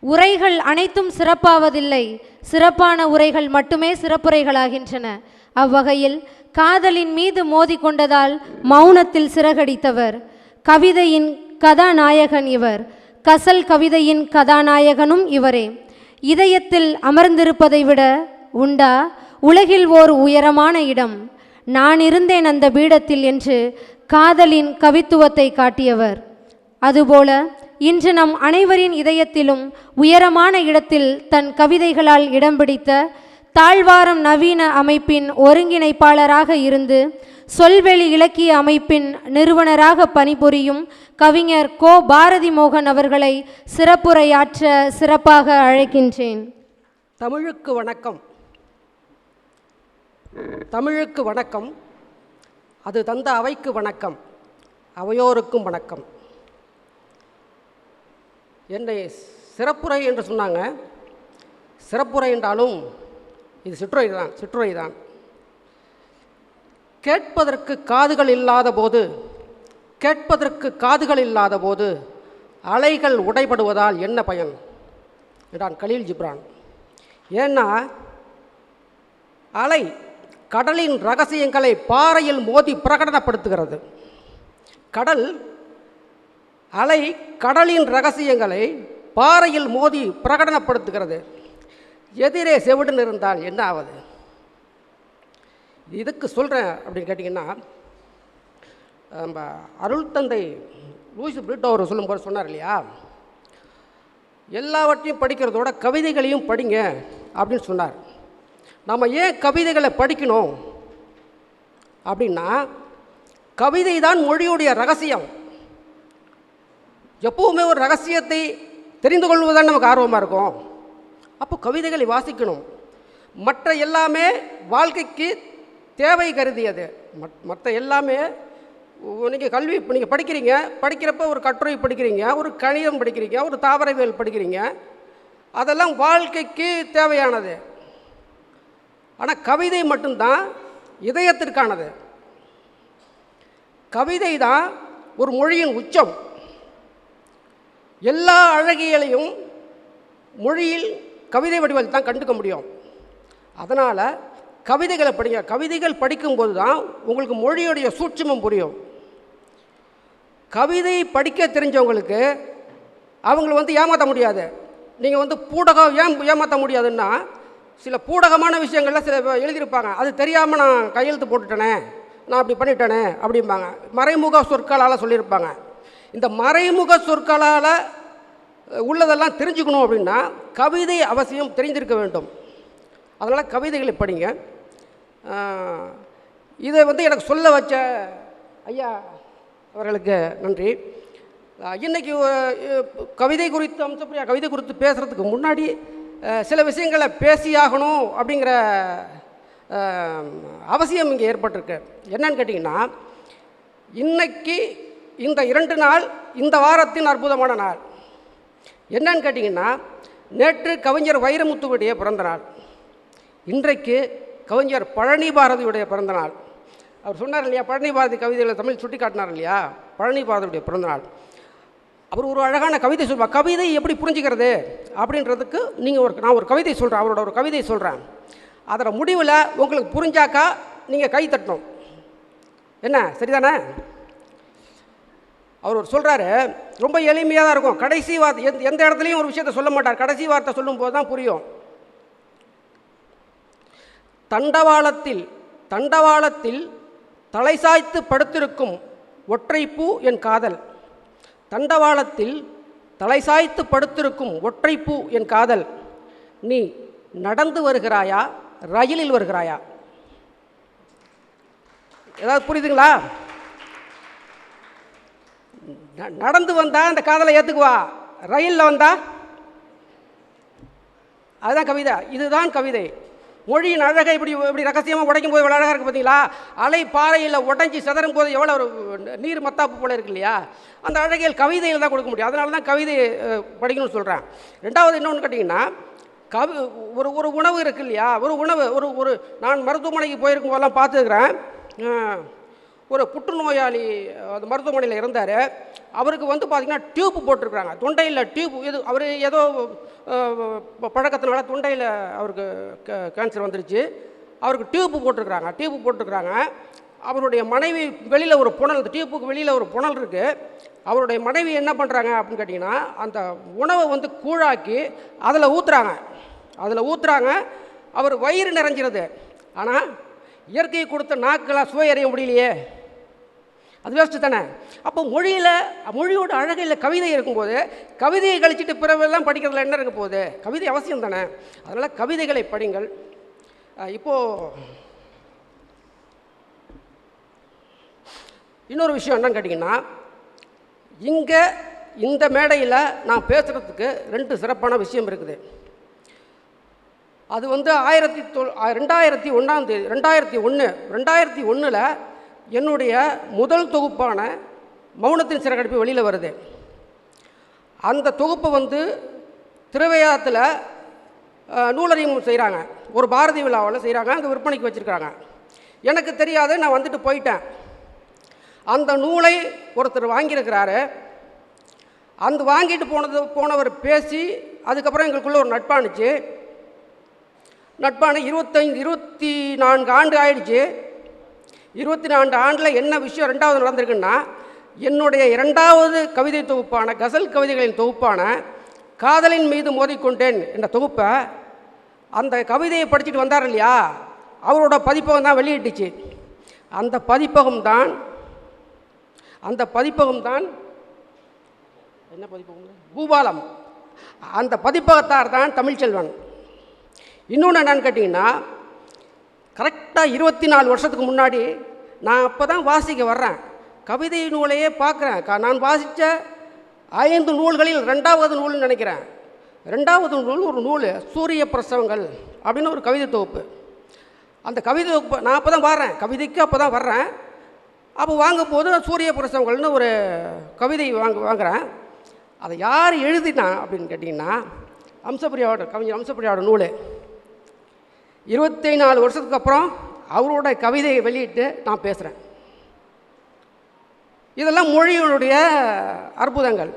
உரைகள் அனைத்தும் சிறப்பாவதில்லை. சிறப்பான உரைகள் மட்டுமே சிறப்புரைகளாகின்றன. அவ்வகையில் காதலின் மீது மோதிக்கொண்டதால் மௌனத்தில் சிறகடித்தவர். கவிதையின் கதாநாயகன் இவர். கசல் கவிதையின் கதாநாயகனும் இவரே. இதயத்தில் அமர்ந்திருப்பதை விட உண்டா? உலகில் ஓர் உயரமான இடம். நான் இருந்தேன் அந்த பீடத்தில் என்று காதலின் கவித்துவத்தை காட்டியவர். அதுபோல இன்று நம் அனைவரின் இதயத்திலும் உயரமான இடத்தில் தன் கவிதைகளால் இடம் பிடித்த தாழ்வாரம் நவீன அமைப்பின் ஒருங்கிணைப்பாளராக இருந்து சொல்வெளி இலக்கிய அமைப்பின் நிறுவனராக பணிபுரியும் கவிஞர் கோ பாரதி மோகன் அவர்களை சிறப்புரையாற்ற சிறப்பாக அழைக்கின்றேன். தமிழுக்கு வணக்கம். தமிழுக்கு வணக்கம். அது தந்த அவைக்கு வணக்கம். அவையோருக்கும் வணக்கம். என்னை சிறப்புரை என்று சொன்னாங்க. சிறப்புரை என்றாலும் இது சிற்றுரை தான் சிற்றுரை தான். கேட்பதற்கு காதுகள் இல்லாத போது கேட்பதற்கு காதுகள் இல்லாத போது அலைகள் உடைபடுவதால் என்ன பயன்? என்றான் கலீல் ஜிப்ரான். ஏன்னா அலை கடலின் ரகசியங்களை பாறையில் மோதி பிரகடனப்படுத்துகிறது. கடல் அலை கடலின் ரகசியங்களை பாறையில் மோதி பிரகடனப்படுத்துகிறது. எதிரே செவிடன் இருந்தால் என்ன ஆகுது இதுக்கு சொல்கிறேன் அப்படின்னு கேட்டிங்கன்னா நம்ம அருள் தந்தை லூசி பிரிட்டோ அவர் சொல்லும்போது சொன்னார் இல்லையா? எல்லாவற்றையும் படிக்கிறதோட கவிதைகளையும் படிங்க அப்படின்னு சொன்னார். நம்ம ஏன் கவிதைகளை படிக்கணும்? அப்படின்னா கவிதை தான் மொழியுடைய ரகசியம். எப்போவுமே ஒரு ரகசியத்தை தெரிந்து கொள்வதுதான் நமக்கு ஆர்வமாக இருக்கும். அப்போ கவிதைகளை வாசிக்கணும். மற்ற எல்லாமே வாழ்க்கைக்கு தேவை கருதியது மற்ற எல்லாமே நீங்கள் கல்வி இப்போ நீங்கள் படிக்கிறீங்க படிக்கிறப்ப ஒரு கட்டுரை படிக்கிறீங்க ஒரு கணிதம் படிக்கிறீங்க ஒரு தாவரவியல் படிக்கிறீங்க அதெல்லாம் வாழ்க்கைக்கு தேவையானது. ஆனால் கவிதை மட்டும்தான் இதயத்திற்கானது. கவிதை தான் ஒரு மொழியின் உச்சம். எல்லா அழகியலையும் மொழியில் கவிதை வடிவில் தான் கண்டுக்க முடியும். அதனால் கவிதைகளை படிங்க. கவிதைகள் படிக்கும்போது தான் உங்களுக்கு மொழியுடைய சூட்சமம் புரியும். கவிதை படிக்க தெரிஞ்சவங்களுக்கு அவங்கள வந்து ஏமாற்ற முடியாது. நீங்கள் வந்து பூடகம் ஏன் ஏமாற்ற முடியாதுன்னா சில பூடகமான விஷயங்கள்லாம் சில எழுதியிருப்பாங்க. அது தெரியாமல் நான் கையெழுத்து போட்டுட்டேனே நான் அப்படி பண்ணிட்டேனே அப்படிம்பாங்க. மறைமுக சொற்களால் சொல்லியிருப்பாங்க. இந்த மறைமுக சொற்களால் உள்ளதெல்லாம் தெரிஞ்சுக்கணும் அப்படின்னா கவிதை அவசியம் தெரிந்திருக்க வேண்டும். அதனால் கவிதைகளை படிங்க. இதை வந்து எனக்கு சொல்ல வச்ச ஐயா அவர்களுக்கு நன்றி. இன்றைக்கி கவிதை குறித்து அம்சப்பிரியா கவிதை குறித்து பேசுகிறதுக்கு முன்னாடி சில விஷயங்களை பேசியாகணும் அப்படிங்கிற அவசியம் இங்கே ஏற்பட்டிருக்கு. என்னன்னு கேட்டிங்கன்னா இன்றைக்கி இந்த இரண்டு நாள் இந்த வாரத்தின் அற்புதமான நாள். என்னன்னு கேட்டிங்கன்னா நேற்று கவிஞர் வைரமுத்துவுடைய பிறந்த நாள். இன்றைக்கு கவிஞர் பழனி பாரதியுடைய பிறந்த நாள். அவர் சொன்னார் இல்லையா பழனி பாரதி கவிதைகளை தமிழ் சுட்டி காட்டினார் இல்லையா? பழனி பாரதியுடைய பிறந்த நாள். அவர் ஒரு அழகான கவிதை சொல்வார் கவிதை எப்படி புரிஞ்சுக்கிறது? அப்படின்றதுக்கு நீங்கள் ஒரு நான் ஒரு கவிதை சொல்கிறேன் அவரோட ஒரு கவிதை சொல்கிறேன் அதோட முடிவில் உங்களுக்கு புரிஞ்சாக்கா நீங்கள் கை தட்டணும். என்ன சரிதானே? அவர் ஒரு சொல்கிறாரு ரொம்ப எளிமையாக தான் இருக்கும். கடைசி வார்த்தை எந்த எந்த இடத்துலையும் ஒரு விஷயத்தை சொல்ல மாட்டார். கடைசி வார்த்தை சொல்லும்போது தான் புரியும். தண்டவாளத்தில் தண்டவாளத்தில் தலை சாய்த்து படுத்திருக்கும் ஒற்றைப்பூ என் காதல். தண்டவாளத்தில் தலை சாய்த்து படுத்திருக்கும் ஒற்றைப்பூ என் காதல். நீ நடந்து வருகிறாயா? ரயிலில் வருகிறாயா? ஏதாவது புரியுதுங்களா? நடந்து வந்தா அந்த காதலை ஏற்றுக்குவா ரயிலில் வந்தா? அதுதான் கவிதை. இதுதான் கவிதை. மொழியின் அழகை இப்படி இப்படி ரகசியமாக உடைக்கும் போது எவ்வளோ அழகாக இருக்குது பார்த்தீங்களா அலை பாறையில் உடைஞ்சி சிதறும் போது எவ்வளோ ஒரு நீர் மத்தாப்பு போல இருக்கு இல்லையா? அந்த அழகியல் கவிதையில் தான் கொடுக்க முடியும். அதனால தான் கவிதை படிக்கணும்னு சொல்கிறேன் ரெண்டாவது இன்னொன்று கேட்டிங்கன்னா கவி ஒரு ஒரு உணவு இருக்கு இல்லையா? ஒரு உணவு ஒரு ஒரு நான் மருத்துவமனைக்கு போயிருக்கும் போதெல்லாம் பார்த்துருக்குறேன். ஒரு புற்றுநோயாளி அது மருத்துவமனையில் இருந்தார். அவருக்கு வந்து பார்த்திங்கன்னா டியூப் போட்டிருக்கிறாங்க. தொண்டையில் டியூப் இது அவர் ஏதோ பழக்கத்தினால தொண்டையில் அவருக்கு கேன்சர் வந்துருச்சு. அவருக்கு டியூப் போட்டிருக்கிறாங்க டியூப் போட்டிருக்கிறாங்க. அவருடைய மனைவி வெளியில் ஒரு புனல் டியூப்புக்கு வெளியில் ஒரு புனல் இருக்குது அவருடைய மனைவி என்ன பண்ணுறாங்க அப்படின்னு கேட்டிங்கன்னா அந்த உணவை வந்து கூழாக்கி அதில் ஊற்றுறாங்க அதில் ஊற்றுறாங்க அவர் வயிறு நிறைஞ்சிருது. ஆனால் இயற்கை கொடுத்த நாக்கெல்லாம் சுவை அறிய முடியலையே. அது வேஸ்ட்டு தானே? அப்போ மொழியில் மொழியோட அழகையில் கவிதை இருக்கும்போது கவிதையை கழிச்சிட்டு பிறவெல்லாம் படிக்கிறதுல என்ன இருக்க போகுது? கவிதை அவசியம் தானே? அதனால் கவிதைகளை படிங்கள். இப்போது இன்னொரு விஷயம் என்னன்னு கேட்டிங்கன்னா இங்கே இந்த மேடையில் நான் பேசுகிறதுக்கு ரெண்டு சிறப்பான விஷயம் இருக்குது. அது வந்து ஆயிரத்தி தொ ரெண்டாயிரத்தி ஒன்றாம் தேதி ரெண்டாயிரத்தி ஒன்று ரெண்டாயிரத்தி ஒன்றில் என்னுடைய முதல் தொகுப்பான மௌனத்தின் சிறகடிப்பு வெளியில் வருது. அந்த தொகுப்பை வந்து திருவையாத்தில் நூலறியும் செய்கிறாங்க ஒரு பாரதி விழாவில் செய்கிறாங்க அங்கே விற்பனைக்கு வச்சுருக்கிறாங்க. எனக்கு தெரியாது நான் வந்துட்டு போயிட்டேன். அந்த நூலை ஒருத்தர் வாங்கியிருக்கிறாரு. அந்த வாங்கிட்டு போனது போனவர் பேசி அதுக்கப்புறம் எங்களுக்குள்ளே ஒரு நட்பானுச்சு. நட்பான இருபத்தைந்து இருபத்தி நான்கு ஆண்டு ஆயிடுச்சு. இருபத்தி நான்கு ஆண்டில் என்ன விஷயம் ரெண்டாவது நடந்திருக்குன்னா என்னுடைய இரண்டாவது கவிதை தொகுப்பான கசல் கவிதைகளின் தொகுப்பான காதலின் மீது மோதிக்கொண்டேன் என்ற தொகுப்பை அந்த கவிதையை படிச்சுட்டு வந்தார் இல்லையா? அவரோட பதிப்பகம் தான் வெளியிட்டுச்சு. அந்த பதிப்பகம் தான் அந்த பதிப்பகம் தான் என்ன பதிப்பகம்? பூபாலம். அந்த பதிப்பகத்தார் தான் தமிழ்ச்செல்வன். இன்னொன்று என்னன்னு கேட்டிங்கன்னா கரெக்டாக இருபத்தி நாலு வருஷத்துக்கு முன்னாடி நான் அப்போ தான் வாசிக்க வர்றேன். கவிதை நூலையே பார்க்குறேன். நான் வாசித்த ஐந்து நூல்களில் ரெண்டாவது நூல்னு நினைக்கிறேன். ரெண்டாவது நூல் ஒரு நூல் சூரிய பிரசவங்கள் அப்படின்னு ஒரு கவிதை தொகுப்பு. அந்த கவிதை தொகுப்பு நான் அப்போ தான் வர்றேன். கவிதைக்கு அப்போ தான் வர்றேன். அப்போ வாங்கும் போது சூரிய பிரசவங்கள்னு ஒரு கவிதை வாங்க வாங்குறேன். அதை யார் எழுதினா அப்படின்னு கேட்டிங்கன்னா அம்சப்பிரியாவோட கவிஞர் அம்சப்பிரியாவோட நூல். இருபத்தி நாலு வருஷத்துக்கு அப்புறம் அவரோட கவிதையை வெளியிட்டு நான் பேசுகிறேன் இதெல்லாம் மொழிகளுடைய அற்புதங்கள்.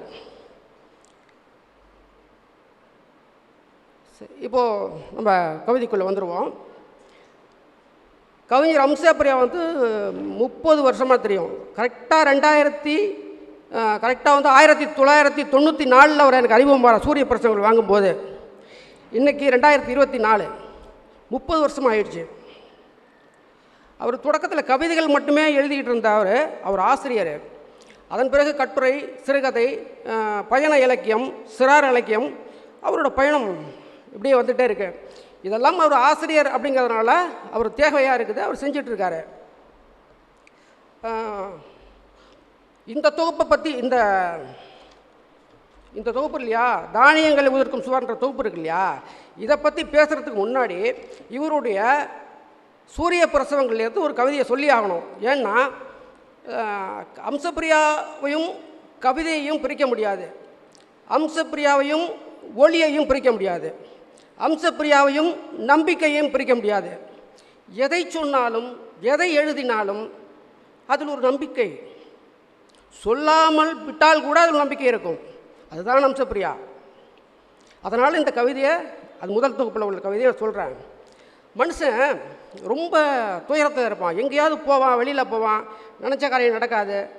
சரி, நம்ம கவிதைக்குள்ளே வந்துடுவோம் கவிஞர் அம்சப்பிரியா வந்து முப்பது வருஷமாக தெரியும். கரெக்டாக ரெண்டாயிரத்தி கரெக்டாக வந்து ஆயிரத்தி தொள்ளாயிரத்தி தொண்ணூற்றி நாலில் அவர் எனக்கு அறிமுகம் வர சூரிய பிரசவங்கள் வாங்கும்போது. இன்றைக்கி ரெண்டாயிரத்தி இருபத்தி நாலு. முப்பது வருஷம் ஆயிடுச்சு. அவர் தொடக்கத்தில் கவிதைகள் மட்டுமே எழுதிக்கிட்டு இருந்தார் அவர் அவர் ஆசிரியர். அதன் பிறகு கட்டுரை சிறுகதை பயண இலக்கியம் சிறார் இலக்கியம் அவரோட பயணம் இப்படியே வந்துகிட்டே இருக்கு. இதெல்லாம் அவர் ஆசிரியர் அப்படிங்கிறதுனால அவர் தேவையாக இருக்குது அவர் செஞ்சிட்ருக்காரு. இந்த தொகுப்பை பற்றி இந்த இந்த தொகுப்பு இல்லையா? தானியங்களை உதிர்க்கும் சுவர்ன்ற தொகுப்பு இருக்கு இல்லையா? இதை பற்றி பேசுகிறதுக்கு முன்னாடி இவருடைய சூரிய பிரசவங்கள்லேருந்து ஒரு கவிதையை சொல்லி ஆகணும். ஏன்னா அம்சப்பிரியாவையும் கவிதையையும் பிரிக்க முடியாது. அம்சப்பிரியாவையும் ஒளியையும் பிரிக்க முடியாது. அம்சப்பிரியாவையும் நம்பிக்கையையும் பிரிக்க முடியாது. எதை சொன்னாலும் எதை எழுதினாலும் அதில் ஒரு நம்பிக்கை. சொல்லாமல் விட்டால் கூட அதில் நம்பிக்கை இருக்கும். அதுதான் அம்சப்பிரியா? அதனால் இந்த கவிதையை அது முதல் தொகுப்பில் உள்ள கவிதையை சொல்கிறேன் மனுஷன் ரொம்ப துயரத்தில் இருப்பான். எங்கேயாவது போவான் வெளியில் போவான். நினச்ச காரியம் நடக்காது.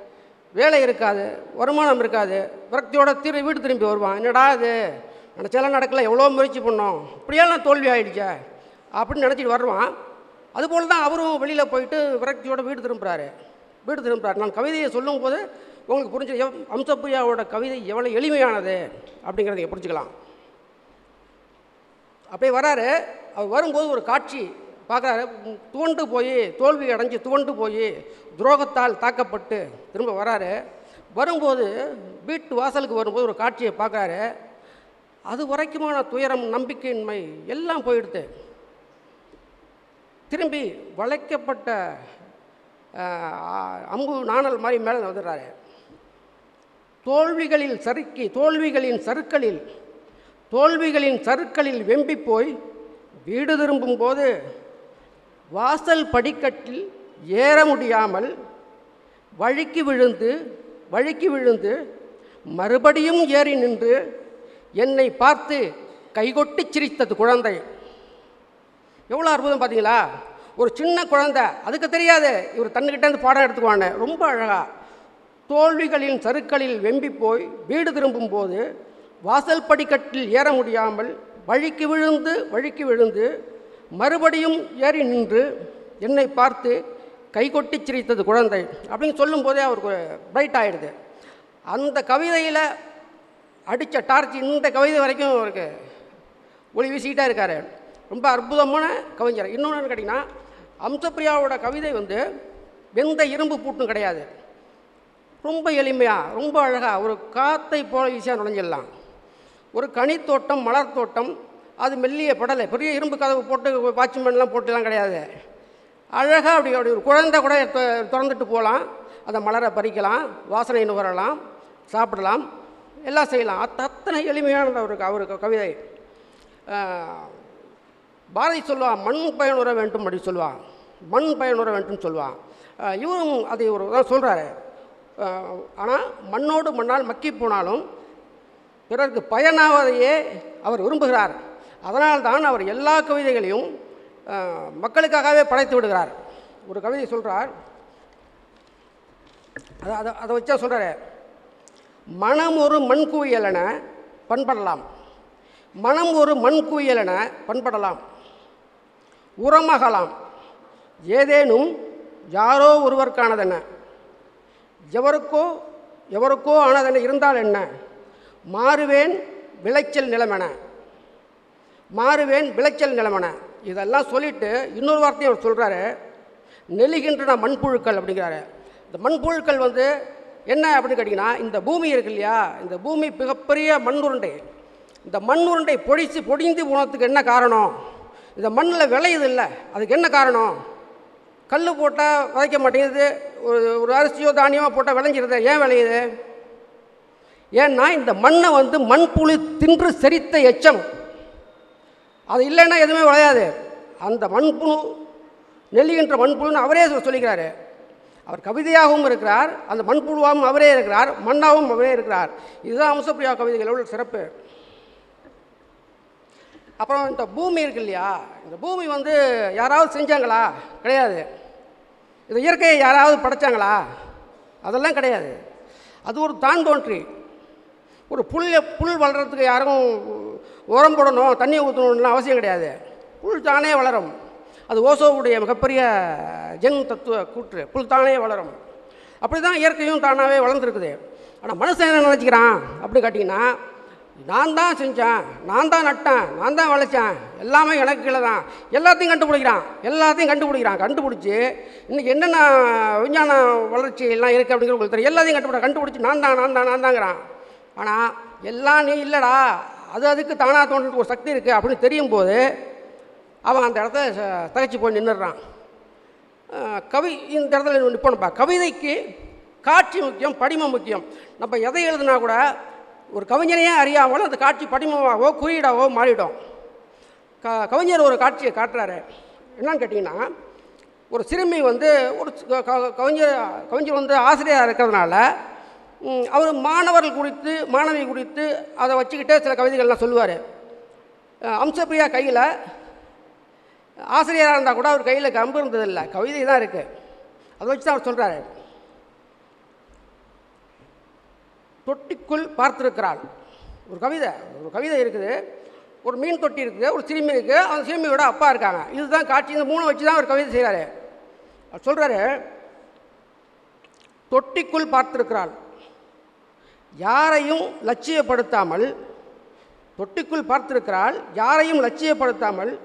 வேலை இருக்காது. வருமானம் இருக்காது. விரக்தியோட திரு வீடு திரும்பி வருவான். என்னடா இது? நினச்சாலாம் நடக்கல. எவ்வளோ முயற்சி பண்ணோம். இப்படியெல்லாம் தோல்வி ஆகிடுச்சே அப்படின்னு நினச்சிட்டு வருவான். அதுபோல் தான் அவரும் வெளியில் போயிட்டு விரக்தியோட வீடு திரும்புகிறாரு வீடு திரும்புகிறார் நான் கவிதையை சொல்லும்போது உங்களுக்கு புரிஞ்சு எவ் அம்சப்பிரியாவோட கவிதை எவ்வளோ எளிமையானது அப்படிங்கிறத புரிஞ்சுக்கலாம். அப்படியே வராரு. அவர் வரும்போது ஒரு காட்சி பார்க்குறாரு. துவண்டு போய் தோல்வி அடைஞ்சு துவண்டு போய் துரோகத்தால் தாக்கப்பட்டு திரும்ப வராரு. வரும்போது வீட்டு வாசலுக்கு வரும்போது ஒரு காட்சியை பார்க்குறாரு. அது வரைக்குமான துயரம் நம்பிக்கையின்மை எல்லாம் போயிடுது. திரும்பி வளைக்கப்பட்ட அம்பு நாணல் மாதிரி மேலே வந்துடுறாரு. தோல்விகளில் சறுக்கி தோல்விகளின் சறுக்களில் தோல்விகளின் சறுக்களில் வெம்பி போய் வீடு திரும்பும்போது வாசல் படிக்கட்டில் ஏற முடியாமல் வழுக்கி விழுந்து வழுக்கி விழுந்து மறுபடியும் ஏறி நின்று என்னை பார்த்து கைகொட்டி சிரித்தது குழந்தை. எவ்வளோ அற்புதம் பார்த்தீங்களா? ஒரு சின்ன குழந்தை. அதுக்கு தெரியாது. இவர் தன்னுக்கிட்டேருந்து பாடம் எடுத்துக்குவானே ரொம்ப அழகா. தோல்விகளின் சருக்களில் வெம்பி போய் வீடு திரும்பும்போது வாசல் படிக்கட்டில் ஏற முடியாமல் வழுக்கி விழுந்து வழுக்கி விழுந்து மறுபடியும் ஏறி நின்று என்னை பார்த்து கைகொட்டி சிரித்தது குழந்தை அப்படின்னு சொல்லும்போதே அவருக்கு பிரைட் ஆகிடுது அந்த கவிதையில் அடித்த டார்ச் இந்த கவிதை வரைக்கும் அவருக்கு ஒளி வீசிக்கிட்டே இருக்காரு. ரொம்ப அற்புதமான கவிஞர். இன்னொன்று கேட்டிங்கன்னா அம்சப்பிரியாவோட கவிதை வந்து வெந்த இரும்பு பூட்டும் கிடையாது. ரொம்ப எளிமையாக ரொம்ப அழகாக ஒரு காத்தை போல ஈஸியாக நுழைஞ்சிடலாம். ஒரு கனித்தோட்டம் மலர் தோட்டம் அது மெல்லிய படலை பெரிய இரும்பு கதவு போட்டு வாட்ச்மேன்லாம் போட்டுலாம் கிடையாது. அழகாக அப்படி அப்படி ஒரு குழந்தை கூட திறந்துட்டு போகலாம். அந்த மலரை பறிக்கலாம் வாசனை நுகரலாம் சாப்பிடலாம் எல்லாம் செய்யலாம். அத்த அத்தனை எளிமையானது அவருக்கு அவருக்கு கவிதை. பாரதி சொல்லுவான் மண் பயனுற வேண்டும் அப்படி சொல்லுவான் மண் பயனுற வேண்டும் சொல்லுவான் இவரும் அதை ஒரு தான் சொல்கிறாரு ஆனால் மண்ணோடு மண்ணால் மக்கி போனாலும் பிறருக்கு பயனாவதையே அவர் விரும்புகிறார். அதனால்தான் அவர் எல்லா கவிதைகளையும் மக்களுக்காகவே படைத்து விடுகிறார். ஒரு கவிதை சொல்கிறார் அதை அதை அதை வச்சா சொல்கிறார் மனம் ஒரு மண் குவியலென பண்படலாம். மனம் ஒரு மண் குவியலென பண்படலாம். உரமகலாம். ஏதேனும் யாரோ ஒருவருக்கானதென எவருக்கோ எவருக்கோ ஆனதென இருந்தால் என்ன? மாறுவேன் விளைச்சல் நிலமென. மாறுவேன் விளைச்சல் நிலமன இதெல்லாம் சொல்லிட்டு இன்னொரு வார்த்தையும் அவர் சொல்கிறாரு நெளிகின்றன மண்புழுக்கள் அப்படிங்கிறாரு. இந்த மண்புழுக்கள் வந்து என்ன அப்படின்னு கேட்டிங்கன்னா இந்த பூமி இருக்கு இல்லையா? இந்த பூமி மிகப்பெரிய மண் உருண்டை இந்த மண் உருண்டை பொடிச்சு பொடிந்து போனதுக்கு என்ன காரணம்? இந்த மண்ணில் விளையுது இல்லை. அதுக்கு என்ன காரணம்? கல் போட்டால் விதைக்க மாட்டேங்குது. ஒரு ஒரு அரிசியோ தானியமோ போட்டால் விளைஞ்சிருது? ஏன் விளையுது? ஏன்னா இந்த மண்ணை வந்து மண்புழு தின்று செரித்த எச்சம். அது இல்லைன்னா எதுவுமே விளையாது. அந்த மண்புழு நெல்லுகின்ற மண்புழுன்னு அவரே சொல்லிக்கிறாரு. அவர் கவிதையாகவும் இருக்கிறார் அந்த மண்புழுவாகவும் அவரே இருக்கிறார் மண்ணாகவும் அவரே இருக்கிறார். இதுதான் அம்சப்பிரியா கவிதைகளோட சிறப்பு. அப்புறம் இந்த பூமி இருக்கு இல்லையா? இந்த பூமி வந்து யாராவது செஞ்சாங்களா? கிடையாது. இந்த இயற்கையை யாராவது படைச்சாங்களா? அதெல்லாம் கிடையாது. அது ஒரு தான் தோன்றி. ஒரு புல் புல் வளர்கிறதுக்கு யாரும் உரம் போடணும் தண்ணி ஊற்றணும்லாம் அவசியம் கிடையாது. புல் தானே வளரும். அது ஓசோவுடைய மிகப்பெரிய ஜென் தத்துவ கூற்று புல் தானே வளரும். அப்படி தான் இயற்கையும் தானாகவே வளர்ந்துருக்குது. ஆனால் மனுஷன் என்ன நினச்சிக்கிறான்? அப்படி கேட்டிங்கன்னா நான் தான் செஞ்சேன் நான் தான் நட்டேன் நான் தான் விளைச்சேன் எல்லாமே எனக்கு கீழே தான். எல்லாத்தையும் கண்டுபிடிக்கிறான் எல்லாத்தையும் கண்டுபிடிக்கிறான். கண்டுபிடிச்சி இன்றைக்கி என்னென்ன விஞ்ஞான வளர்ச்சி எல்லாம் இருக்குது அப்படிங்கிற உங்களுக்கு தெரியும். எல்லாத்தையும் கண்டுபிடி கண்டுபிடிச்சி நான் தான் நான் தான் நான் தாங்கிறான் ஆனால் எல்லாம் நீ இல்லைடா அது அதுக்கு தானாக தோன்றதுக்கு ஒரு சக்தி இருக்குது அப்படின்னு தெரியும் போது அவன் அந்த இடத்த தகச்சு போய் நின்றுடுறான் கவி இந்த இடத்துல நிற்போம்ப்பா கவிதைக்கு காட்சி முக்கியம் படிமம் முக்கியம். நம்ம எதை எழுதுனா கூட ஒரு கவிஞனையே அறியாமல் அந்த காட்சி படிமமாகவோ குறியீடாவோ மாறிடும். க கவிஞர் ஒரு காட்சியை காட்டுறாரு. என்னன்னு கேட்டிங்கன்னா ஒரு சிறுமி வந்து ஒரு க- கவிஞர் கவிஞர் வந்து ஆசிரியராக இருக்கிறதுனால அவர் மாணவர்கள் குறித்து மாணவி குறித்து அதை வச்சுக்கிட்டே சில கவிதைகள்லாம் சொல்லுவார். அம்சப்பிரியா கையில் ஆசிரியராக இருந்தால் கூட அவர் கையில் கம்பு இருந்ததில்லை. கவிதை தான் இருக்குது அதை வச்சு தான் அவர் சொல்கிறாரு தொட்டிக்குள் பார்த்துருக்கிறாள். ஒரு கவிதை ஒரு கவிதை இருக்குது. ஒரு மீன் தொட்டி இருக்குது ஒரு சிறுமி இருக்குது அந்த சிறுமியோட அப்பா இருக்காங்க. இதுதான் காட்சி. இந்த மூணு வச்சு தான் அவர் கவிதை செய்கிறாரு அவர் சொல்கிறாரு தொட்டிக்குள் பார்த்துருக்கிறாள். யாரையும் லட்சியப்படுத்தாமல் தொட்டிக்குள் பார்த்திருக்கிறாள் யாரையும் லட்சியப்படுத்தாமல்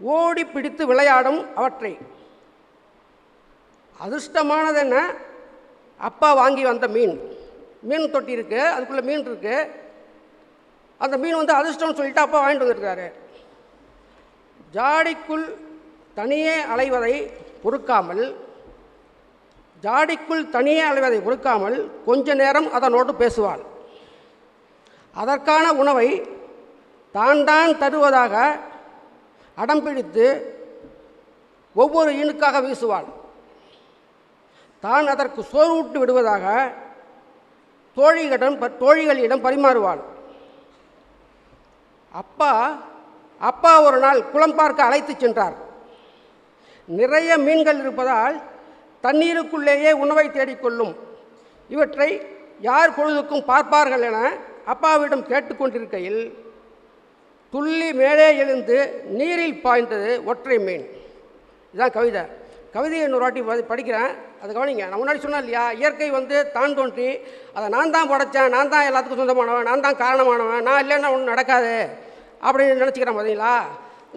ஓடி பிடித்து விளையாடும் அவற்றை. அதிர்ஷ்டமானதென்ன? அப்பா வாங்கி வந்த மீன். மீன் தொட்டி இருக்குது அதுக்குள்ளே மீன் இருக்குது அந்த மீன் வந்து அதிர்ஷ்டம்னு சொல்லிட்டு அப்பா வாங்கிட்டு வந்திருக்காரு ஜாடிக்குள் தனியே அலைவதை பொறுக்காமல் ஜாடிக்குள் தனியே அலைவதை கொடுக்காமல் கொஞ்ச நேரம் அதனோடு பேசுவாள். அதற்கான உணவை தான் தான் தருவதாக அடம் பிடித்து ஒவ்வொரு ஈனுக்காக வீசுவாள். தான் அதற்கு சோர்வூட்டு விடுவதாக தோழிகளிடம் தோழிகளிடம் பரிமாறுவாள். அப்பா அப்பா ஒரு நாள் குளம் பார்க்க அழைத்துச் சென்றார். நிறைய மீன்கள் இருப்பதால் தண்ணீருக்குள்ளேயே உணவை தேடிக்கொள்ளும். இவற்றை யார் பொழுதுக்கும் பார்ப்பார்கள் என அப்பாவிடம் கேட்டுக்கொண்டிருக்கையில் துள்ளி மேலே எழுந்து நீரில் பாய்ந்தது ஒற்றை மீன். இதுதான் கவிதை. கவிதையை இன்னொரு வாட்டி படிக்கிறேன். அது கவனிங்க. நான் முன்னாடி சொன்னேன் இல்லையா? இயற்கை வந்து தான் தோன்றி அதை நான் தான் படைச்சேன் நான் தான் எல்லாத்துக்கும் சொந்தமானவன் நான் தான் காரணமானவன் நான் இல்லைன்னா ஒன்றும் நடக்காது அப்படின்னு நினச்சிக்கிறேன் பார்த்தீங்களா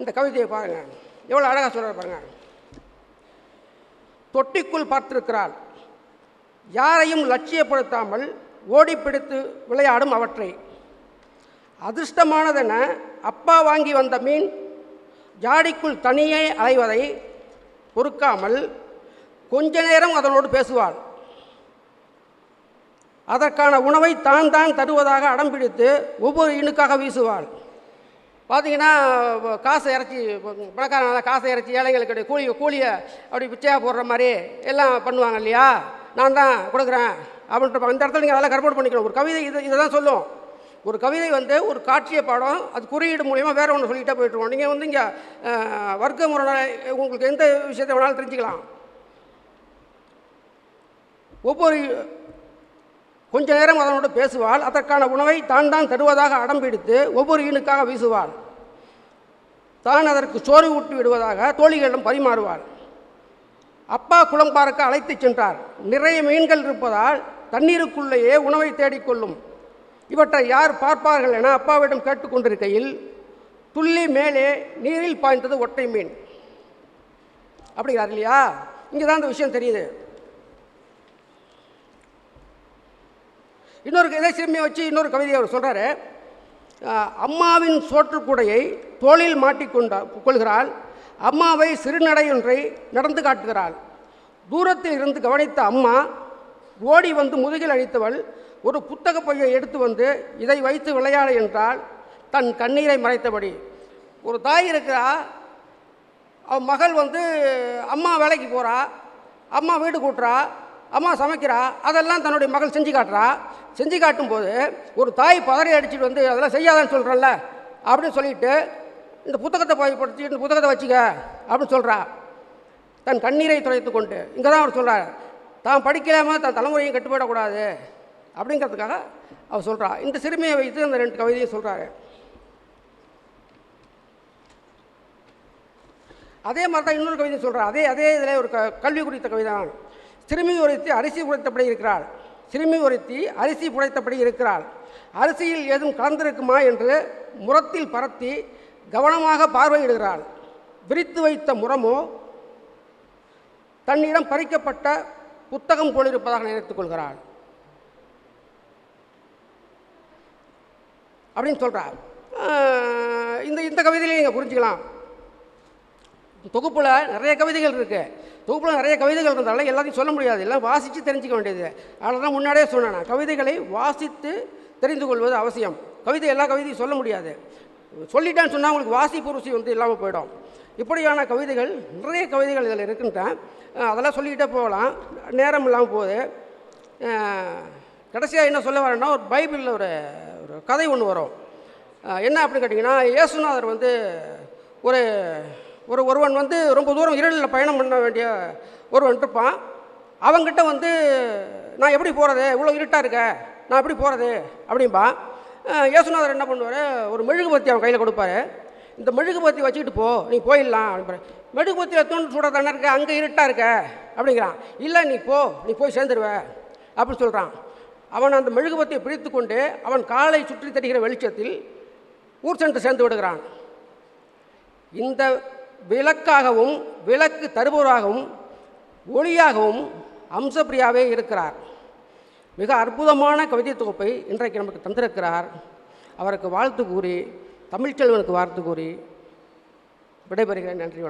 இந்த கவிதையை பாருங்கள் எவ்வளோ அழகாக சொல்கிறார் பாருங்கள் தொட்டிக்குள் பார்த்திருக்கிறாள். யாரையும் லட்சியப்படுத்தாமல் ஓடிப்பிடித்து விளையாடும் அவற்றை. அதிர்ஷ்டமானதென அப்பா வாங்கி வந்த மீன் ஜாடிக்குள் தனியே அலைவதை பொறுக்காமல் கொஞ்ச நேரம் அதனோடு பேசுவாள். அதற்கான உணவை தான் தான் தருவதாக அடம் பிடித்து ஒவ்வொரு இணுக்காக வீசுவாள். பார்த்தீங்கன்னா காசை இறச்சி பணக்காரங்க காசை இறச்சி ஏழைங்களுக்கு கூலி கூலியை அப்படி பிச்சையாக போடுற மாதிரி எல்லாம் பண்ணுவாங்க இல்லையா? நான் தான் கொடுக்குறேன் அப்படின்ற அந்த இடத்துல நீங்கள் அதெல்லாம் கற்பனை பண்ணிக்கணும். ஒரு கவிதை இது இதை தான் சொல்லும். ஒரு கவிதை வந்து ஒரு காட்சிய பாடம். அது குறியீடு மூலிமா வேறு ஒன்று சொல்லிக்கிட்டே போயிட்டுருவோம். நீங்கள் வந்து இங்கே வர்க்க முறை உங்களுக்கு எந்த விஷயத்தை வேணாலும் தெரிஞ்சுக்கலாம். ஒவ்வொரு கொஞ்ச நேரம் அதனோடு பேசுவாள். அதற்கான உணவை தான் தான் தருவதாக அடம் பிடித்து ஒவ்வொரு ஈனுக்காக வீசுவாள். தான் அதற்கு சோறு ஊட்டி விடுவதாக தோழிகளிடம் பரிமாறுவார். அப்பா குளம் பார்க்க அழைத்துச் சென்றார். நிறைய மீன்கள் இருப்பதால் தண்ணீருக்குள்ளேயே உணவை தேடிக்கொள்ளும் இவற்றை யார் பார்ப்பார்கள் என அப்பாவிடம் கேட்டுக்கொண்டிருக்கையில் துள்ளி மேலே நீரில் பாய்ந்தது ஒற்றை மீன். அப்படிங்கிறார் இல்லையா? இங்கே தான் இந்த விஷயம் தெரியுது. இன்னொரு இதை சிறுமியை வச்சு இன்னொரு கவிதையை அவர் சொல்கிறாரு அம்மாவின் சோற்றுக்கூடையை தோளில் மாட்டிக்கொண்ட கொள்கிறாள். அம்மாவை சிறுநடையொன்றை நடந்து காட்டுகிறாள். தூரத்தில் இருந்து கவனித்த அம்மா ஓடி வந்து முதுகில் அழித்தவள் ஒரு புத்தக பையை எடுத்து வந்து இதை வைத்து விளையாட என்றால் தன் கண்ணீரை மறைத்தபடி. ஒரு தாய் இருக்கிறா. அவன் மகள் வந்து அம்மா வேலைக்கு போகிறா அம்மா வீடு கூட்டுறா. அம்மா சமைக்கிறா. அதெல்லாம் தன்னுடைய மகள் செஞ்சு காட்டுறா. செஞ்சு காட்டும்போது ஒரு தாய் பதறி அடிச்சுட்டு வந்து அதெல்லாம் செய்யாதன்னு சொல்கிறல்ல அப்படின்னு சொல்லிட்டு இந்த புத்தகத்தை பயன்படுத்தி இந்த புத்தகத்தை வச்சுக்க அப்படின்னு சொல்கிறா தன் கண்ணீரை துடைத்து கொண்டு இங்கே தான் அவர் சொல்கிறார் தான் படிக்கலாமல் தன் தலைமுறையும் கெட்டு போயிடக்கூடாது. அப்படிங்கிறதுக்காக அவர் சொல்கிறா இந்த சிறுமியை வைத்து அந்த ரெண்டு கவிதையும் சொல்கிறாரு அதே மாதிரி தான் இன்னொரு கவிதை சொல்கிறார் அதே அதே இதில் ஒரு க கல்வி குறித்த கவிதை தான் சிறுமி ஒருத்தி அரிசி புடைத்தபடி இருக்கிறாள். சிறுமி ஒருத்தி அரிசி புடைத்தபடி இருக்கிறாள். அரிசியில் ஏதும் கலந்திருக்குமா? என்று முரத்தில் பரத்தி கவனமாக பார்வையிடுகிறாள். விரித்து வைத்த முரமோ தன்னிடம் பறிக்கப்பட்ட புத்தகம் போலிருப்பதாக நினைத்துக் கொள்கிறாள். அப்படின்னு சொல்கிறார் இந்த இந்த கவிதையிலையும் நீங்கள் புரிஞ்சுக்கலாம். தொகுப்பில் நிறைய கவிதைகள் இருக்குது தொகுப்பில் நிறைய கவிதைகள் இருந்தாலும் எல்லாத்தையும் சொல்ல முடியாது. எல்லாம் வாசித்து தெரிஞ்சுக்க வேண்டியது. அதனால் தான் முன்னாடியே சொன்னேன் நான். கவிதைகளை வாசித்து தெரிந்து கொள்வது அவசியம். கவிதை எல்லா கவிதையும் சொல்ல முடியாது. சொல்லிட்டேன்னு சொன்னால் உங்களுக்கு வாசிப்பு ருசி வந்து இல்லாமல் போயிடும். இப்படியான கவிதைகள் நிறைய கவிதைகள் இதில் இருக்குன்ட்டேன் அதெல்லாம் சொல்லிக்கிட்டே போகலாம். நேரம் இல்லாமல் போகுது. கடைசியாக என்ன சொல்ல வரேன்னா ஒரு பைபிளில் ஒரு ஒரு கதை ஒன்று வரும். என்ன அப்படின்னு கேட்டிங்கன்னா இயேசுநாதர் வந்து ஒரு ஒரு ஒருவன் வந்து ரொம்ப தூரம் இருளில் பயணம் பண்ண வேண்டிய ஒருவன் இருப்பான். அவங்ககிட்ட வந்து நான் எப்படி போகிறது இவ்வளோ இருட்டாக இருக்க? நான் எப்படி போகிறது அப்படிம்பா. இயேசுநாதர் என்ன பண்ணுவார்? ஒரு மெழுகுபத்தி அவன் கையில் கொடுப்பாரு. இந்த மெழுகுபத்தி வச்சுக்கிட்டு போ நீ போயிடலாம் அப்படிப்பாரு மெழுகுபத்தியில் தூண்டு சுட தானே இருக்க? அங்கே இருட்டாக இருக்க? அப்படிங்கிறான். இல்லை நீ போ நீ போய் சேர்ந்துருவ. அப்படின்னு சொல்கிறான் அவன் அந்த மெழுகுபத்தியை பிடித்து கொண்டு அவன் காலை சுற்றி தருகிற வெளிச்சத்தில் ஊர் சென்று சேர்ந்து விடுகிறான். இந்த விளக்காகவும் விளக்கு தருபவராகவும் ஒளியாகவும் அம்சப்பிரியாவே இருக்கிறார். மிக அற்புதமான கவிதை தொகுப்பை இன்றைக்கு நமக்கு தந்திருக்கிறார். அவருக்கு வாழ்த்து கூறி தமிழ்ச்செல்வனுக்கு வாழ்த்து கூறி விடைபெறுகிறேன். நன்றி